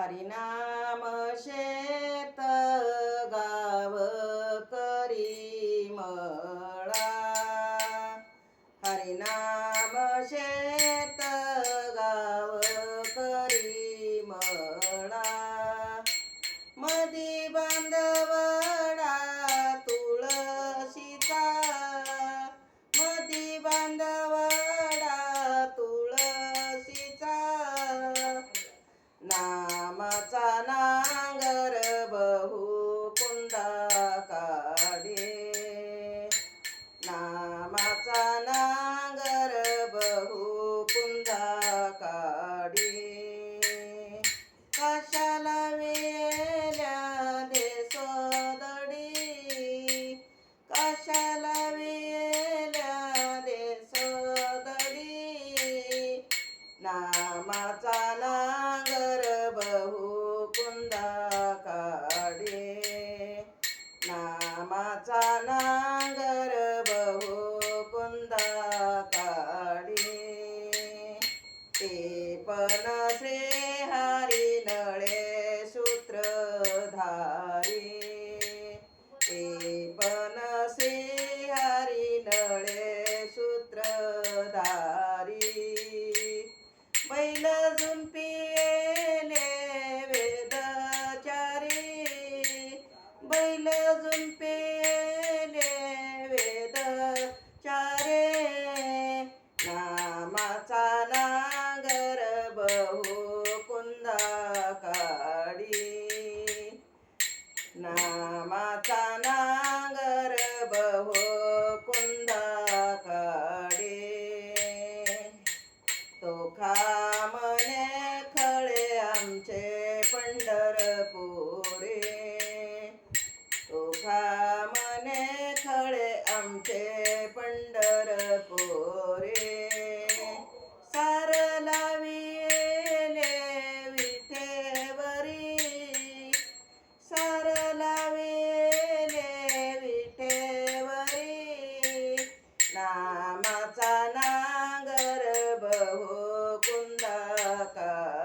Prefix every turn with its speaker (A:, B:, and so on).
A: हरिनाम शेत गाव करी मळा. हरिनाम शेत नामाचा नांगर बहु कुंदा काढे नामाचा नांगर बहु कुंदा काढे कशाला नामाचा नांगर बहु कुंदा काढी ते पण श्री हरी नळे सूत्रधारी ते पण श्री हरी नळे सूत्रधारी बैल झुंपी नामाचा नागर बहु कुंदा काढी नामाचा नागर बहु कुंदा काडी तो खामने खळे आमचे पंढरपुरे. तो खामने खळे आमचे पंढर बहु